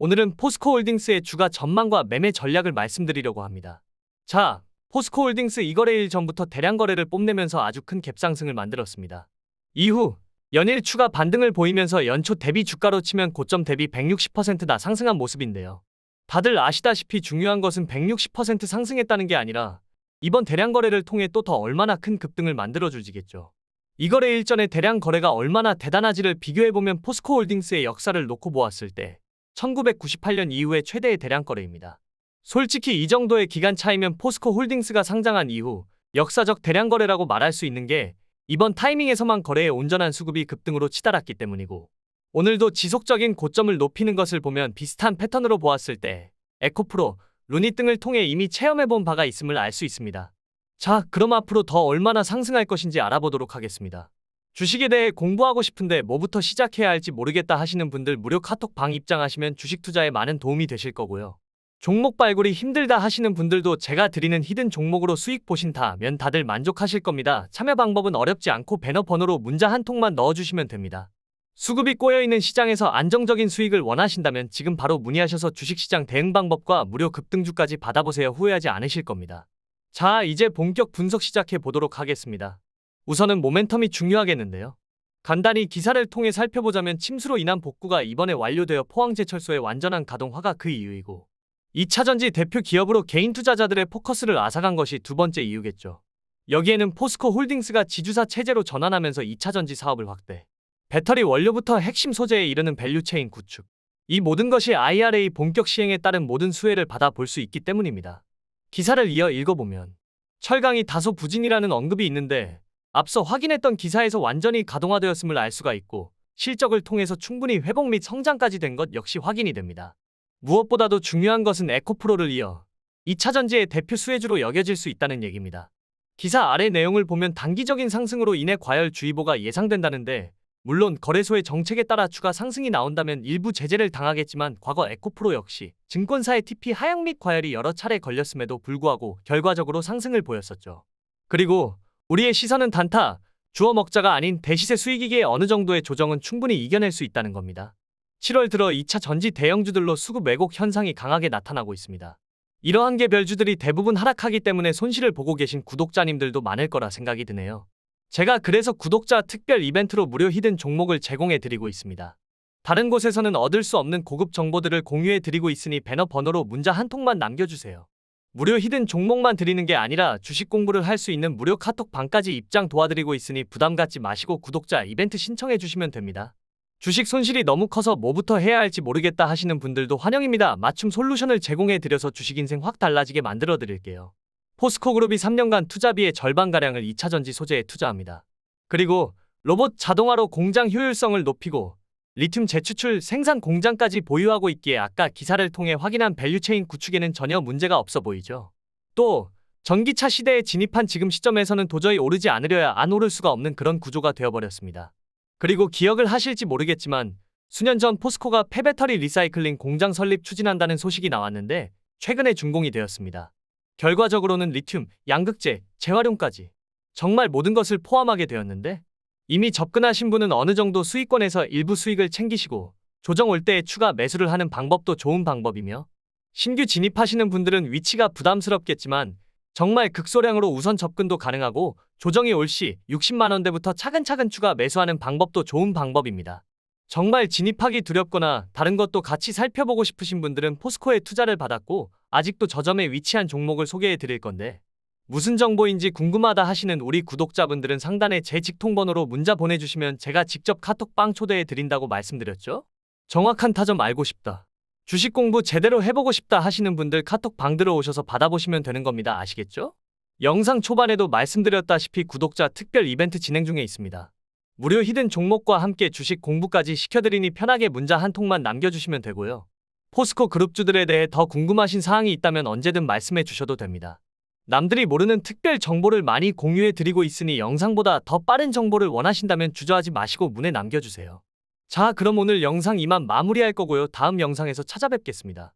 오늘은 포스코홀딩스의 주가 전망과 매매 전략을 말씀드리려고 합니다. 자, 포스코홀딩스 이거래일 전부터 대량 거래를 뽐내면서 아주 큰 갭상승을 만들었습니다. 이후 연일 추가 반등을 보이면서 연초 대비 주가로 치면 고점 대비 160%나 상승한 모습인데요. 다들 아시다시피 중요한 것은 160% 상승했다는 게 아니라 이번 대량 거래를 통해 또 더 얼마나 큰 급등을 만들어주지겠죠. 이 거래 일전에 대량 거래가 얼마나 대단하지를 비교해보면 포스코홀딩스의 역사를 놓고 보았을 때 1998년 이후의 최대의 대량 거래입니다. 솔직히 이 정도의 기간 차이면 포스코 홀딩스가 상장한 이후 역사적 대량 거래라고 말할 수 있는 게 이번 타이밍에서만 거래의 온전한 수급이 급등으로 치달았기 때문이고 오늘도 지속적인 고점을 높이는 것을 보면 비슷한 패턴으로 보았을 때 에코프로, 루닛 등을 통해 이미 체험해본 바가 있음을 알 수 있습니다. 자, 그럼 앞으로 더 얼마나 상승할 것인지 알아보도록 하겠습니다. 주식에 대해 공부하고 싶은데 뭐부터 시작해야 할지 모르겠다 하시는 분들 무료 카톡 방 입장하시면 주식 투자에 많은 도움이 되실 거고요. 종목 발굴이 힘들다 하시는 분들도 제가 드리는 히든 종목으로 수익 보신다면 다들 만족하실 겁니다. 참여 방법은 어렵지 않고 배너 번호로 문자 한 통만 넣어주시면 됩니다. 수급이 꼬여있는 시장에서 안정적인 수익을 원하신다면 지금 바로 문의하셔서 주식시장 대응 방법과 무료 급등주까지 받아보세요. 후회하지 않으실 겁니다. 자, 이제 본격 분석 시작해 보도록 하겠습니다. 우선은 모멘텀이 중요하겠는데요. 간단히 기사를 통해 살펴보자면 침수로 인한 복구가 이번에 완료되어 포항제철소의 완전한 가동화가 그 이유이고 2차전지 대표 기업으로 개인 투자자들의 포커스를 앗아간 것이 두 번째 이유겠죠. 여기에는 포스코 홀딩스가 지주사 체제로 전환하면서 2차전지 사업을 확대, 배터리 원료부터 핵심 소재에 이르는 밸류체인 구축, 이 모든 것이 IRA 본격 시행에 따른 모든 수혜를 받아 볼 수 있기 때문입니다. 기사를 이어 읽어보면 철강이 다소 부진이라는 언급이 있는데 앞서 확인했던 기사에서 완전히 가동화되었음을 알 수가 있고 실적을 통해서 충분히 회복 및 성장까지 된 것 역시 확인이 됩니다. 무엇보다도 중요한 것은 에코프로를 이어 2차 전지의 대표 수혜주로 여겨질 수 있다는 얘기입니다. 기사 아래 내용을 보면 단기적인 상승으로 인해 과열주의보가 예상된다는데 물론 거래소의 정책에 따라 추가 상승이 나온다면 일부 제재를 당하겠지만 과거 에코프로 역시 증권사의 TP 하향 및 과열이 여러 차례 걸렸음에도 불구하고 결과적으로 상승을 보였었죠. 그리고 우리의 시선은 단타, 주워 먹자가 아닌 대시세 수익이기에 어느 정도의 조정은 충분히 이겨낼 수 있다는 겁니다. 7월 들어 2차 전지 대형주들로 수급 왜곡 현상이 강하게 나타나고 있습니다. 이러한 개별주들이 대부분 하락하기 때문에 손실을 보고 계신 구독자님들도 많을 거라 생각이 드네요. 제가 그래서 구독자 특별 이벤트로 무료 히든 종목을 제공해 드리고 있습니다. 다른 곳에서는 얻을 수 없는 고급 정보들을 공유해 드리고 있으니 배너 번호로 문자 한 통만 남겨주세요. 무료 히든 종목만 드리는 게 아니라 주식 공부를 할 수 있는 무료 카톡 방까지 입장 도와드리고 있으니 부담 갖지 마시고 구독자 이벤트 신청해 주시면 됩니다. 주식 손실이 너무 커서 뭐부터 해야 할지 모르겠다 하시는 분들도 환영입니다. 맞춤 솔루션을 제공해 드려서 주식 인생 확 달라지게 만들어 드릴게요. 포스코그룹이 3년간 투자비의 절반가량을 2차전지 소재에 투자합니다. 그리고 로봇 자동화로 공장 효율성을 높이고 리튬 재추출 생산 공장까지 보유하고 있기에 아까 기사를 통해 확인한 밸류체인 구축에는 전혀 문제가 없어 보이죠. 또 전기차 시대에 진입한 지금 시점에서는 도저히 오르지 않으려야 안 오를 수가 없는 그런 구조가 되어버렸습니다. 그리고 기억을 하실지 모르겠지만 수년 전 포스코가 폐배터리 리사이클링 공장 설립 추진한다는 소식이 나왔는데 최근에 준공이 되었습니다. 결과적으로는 리튬, 양극재, 재활용까지 정말 모든 것을 포함하게 되었는데 이미 접근하신 분은 어느 정도 수익권에서 일부 수익을 챙기시고 조정 올 때에 추가 매수를 하는 방법도 좋은 방법이며 신규 진입하시는 분들은 위치가 부담스럽겠지만 정말 극소량으로 우선 접근도 가능하고 조정이 올 시 60만원대부터 차근차근 추가 매수하는 방법도 좋은 방법입니다. 정말 진입하기 두렵거나 다른 것도 같이 살펴보고 싶으신 분들은 포스코에 투자를 받았고 아직도 저점에 위치한 종목을 소개해 드릴 건데 무슨 정보인지 궁금하다 하시는 우리 구독자분들은 상단에 제 직통번호로 문자 보내주시면 제가 직접 카톡방 초대해 드린다고 말씀드렸죠? 정확한 타점 알고 싶다. 주식 공부 제대로 해보고 싶다 하시는 분들 카톡방 들어오셔서 받아보시면 되는 겁니다. 아시겠죠? 영상 초반에도 말씀드렸다시피 구독자 특별 이벤트 진행 중에 있습니다. 무료 히든 종목과 함께 주식 공부까지 시켜드리니 편하게 문자 한 통만 남겨주시면 되고요. 포스코 그룹주들에 대해 더 궁금하신 사항이 있다면 언제든 말씀해 주셔도 됩니다. 남들이 모르는 특별 정보를 많이 공유해 드리고 있으니 영상보다 더 빠른 정보를 원하신다면 주저하지 마시고 문에 남겨주세요. 자, 그럼 오늘 영상 이만 마무리할 거고요. 다음 영상에서 찾아뵙겠습니다.